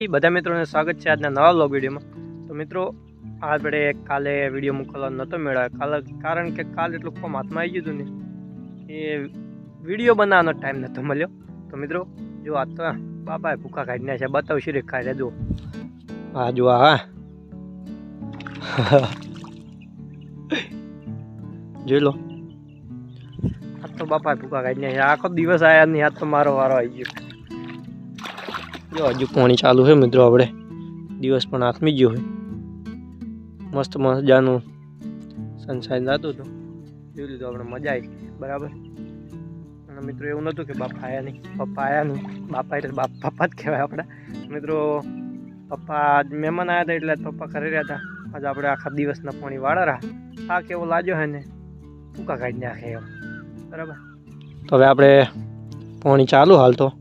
બધા મિત્રોને સ્વાગત છે આજના નવા બ્લોગ વિડીયોમાં. તો મિત્રો, આપણે કાલે વીડિયો મોકલવા નહોતો મેળવ્યો. કાલે, કારણ કે કાલે એટલું કોમ હાથમાં આવી ગયું હતું ને, એ વીડિયો બનાવવાનો ટાઈમ નહોતો મળ્યો. તો મિત્રો, જો આ તો બાપાએ ભૂખા કાઢી છે. બતાવું શરીર ખાઈ લેજો હા જો હા જોઈ લો. આ તો બાપાએ ભૂખા કાઢી છે. આખો દિવસ આયા નહીં. આ તો મારો વારો આવી ગયો. જો હજુ પાણી ચાલુ છે મિત્રો આપણે. દિવસ પણ હાથમી ગયો હોય. મસ્ત મજાનું સનસાઇન થતું હતું. જોઈ લીધું આપણે મજા આવી. બરાબર? અને મિત્રો એવું નહોતું કે બાપા આયા નહીં. પપ્પા આયા નહીં. બાપા એટલે બાપ પપ્પા જ કહેવાય આપણા. મિત્રો પપ્પા આજ મહેમાન આવ્યા હતા એટલે પપ્પા કરી રહ્યા હતા. આજે આપણે આખા દિવસના પાણી વાળા રહ્યા. આ કેવો લાગ્યો હે ને? ટૂંકા કાઢી નાખે એમ. બરાબર? તો હવે આપણે પાણી ચાલુ હાલ તો.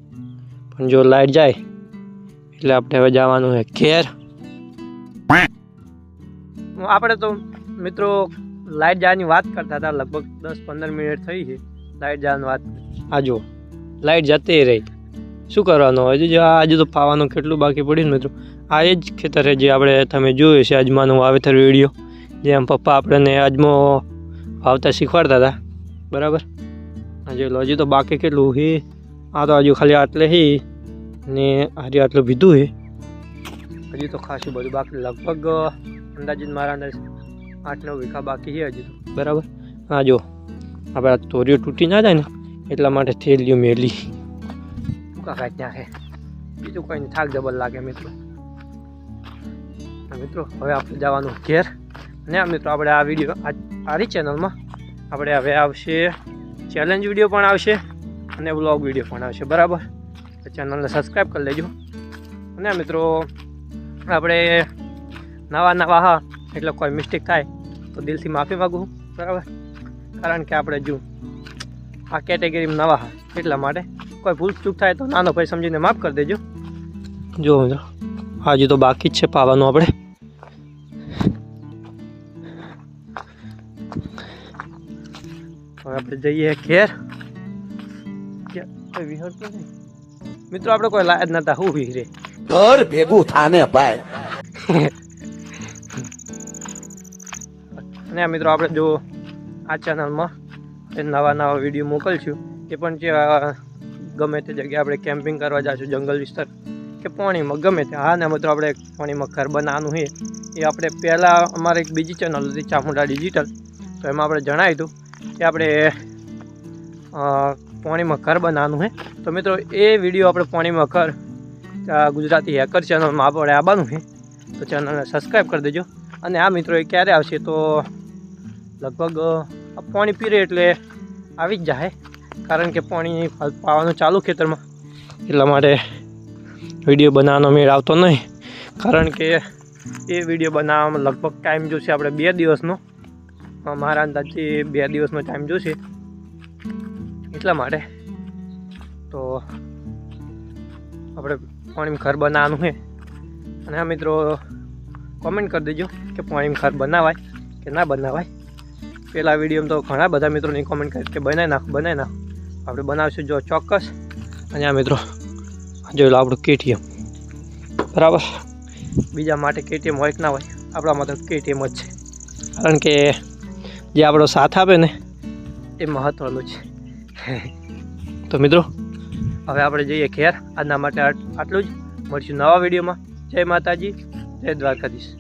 પણ જો લાઈટ જાય એટલે આપણે હવે જવાનું છે ઘેર આપણે તો મિત્રો લાઈટ જવાની વાત કરતા હતા લગભગ દસ પંદર મિનિટ થઈ છે લાઈટ જવાની વાત. આ જો લાઈટ જતી રહી. શું કરવાનું હજુ જો આજે હજુ તો પાવાનું કેટલું બાકી પડ્યું મિત્રો? આ એ જ ખેતર જે આપણે તમે જોયું છે અજમાનું વાવેતર વીડિયો જેમ પપ્પા આપણને અજમો વાવતા શીખવાડતા હતા. બરાબર? હજુ હજુ તો બાકી કેટલું હે આ તો હજુ ખાલી આટલે છે. ને આજે આટલું પીધું છે. હજી તો ખાસું બધું બાકી. લગભગ અંદાજિત મારા અંદાજ આઠ નવ વીઘા બાકી છે હજી તો. બરાબર? હા જો. આપણે તોરીઓ તૂટી ના જાય ને એટલા માટે થેલીઓ મેલી. ટૂંકા ત્યાં છે? બીજું કોઈ નહીં. થાક ડબલ લાગે મિત્રો. મિત્રો હવે આપણે જવાનું ઘેર. ને આ મિત્રો આપણે આ વીડિયો આ આરી ચેનલમાં આપણે હવે આવશે. ચેલેન્જ વીડિયો પણ આવશે અને વ્લોગ વીડિયો પણ આવશે. બરાબર? ચેનલને સબસ્ક્રાઈબ કરી લેજો. અને મિત્રો, આપણે નવા નવા હા, એટલે કોઈ મિસ્ટેક થાય, તો દિલથી માફી માગું બરાબર? કારણ કે આપણે જો આ કેટેગરીમાં નવા હા, એટલા માટે કોઈ ભૂલ ચૂક થાય તો નાનો ભાઈ સમજીને માફ કરી દેજો. જો મિત્રો, હજુ તો બાકી જ છે પાવાનું આપણે. આપણે જઈએ ઘેર. કોઈ વિહરતું નહીં? મિત્રો આપણે કોઈ લાયક નતા હું વિહરે. ઘર ભેગું થાને ભાઈ. અને મિત્રો આપણે જો આ ચેનલમાં નવા નવા વીડિયો મોકલશું. એ પણ જે ગમે તે જગ્યાએ આપણે કેમ્પિંગ કરવા જઈશું જંગલ વિસ્તાર કે પાણીમાં ગમે તે હા ને મિત્રો આપણે પાણીમાં ઘર બનાવવાનું છે. એ આપણે પહેલાં અમારે એક બીજી ચેનલ હતી ચામુંડા ડિજિટલ તો એમાં આપણે જણાવ્યું હતું કે આપણે પાણીમાં ઘર બનાવવાનું છે તો મિત્રો, એ વીડિયો આપણે પોણીમાં ઘર ગુજરાતી હેકર ચેનલમાં આપણે આવવાનું છે તો ચેનલને સબસ્ક્રાઈબ કરી દેજો. અને આ મિત્રો, એ ક્યારે આવશે? તો લગભગ પોણી પીરે એટલે આવી જ જાય. કારણ કે પાણી પાવાનું ચાલુ ખેતરમાં. એટલા માટે વીડિયો બનાવવાનો મેળ આવતો નહીં. કારણ કે એ વીડિયો બનાવવામાં લગભગ ટાઈમ જોશે આપણે બે દિવસનો. મારા અંદાજથી બે દિવસનો ટાઈમ જોશે. એટલા માટે. તો આપણે પાણીમાં ઘર બનાવવાનું છે. અને આ મિત્રો કોમેન્ટ કરી દેજો કે પાણીમાં ઘર બનાવાય કે ના બનાવાય. પહેલાં વિડીયોમાં તો ઘણા બધા મિત્રોની કોમેન્ટ કરી કે બનાવી નાખો બનાવી નાખો. આપણે બનાવશું જો ચોક્કસ. અને આ મિત્રો, જોઈ લો આપણું કેટીએમ. બરાબર? બીજા માટે કેટીએમ હોય કે ના હોય, આપણા માટે કેટીએમ જ છે. કારણ કે જે આપણો સાથ આપે ને, એ મહત્ત્વનું છે. તો મિત્રો હવે આપણે જઈએ ઘેર આજના માટે આટ- આટલું જ. મળશું નવા વિડીયોમાં. જય માતાજી જય દ્વારકાધીશ.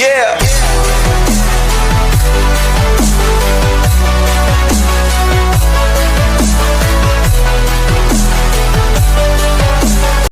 Yeah.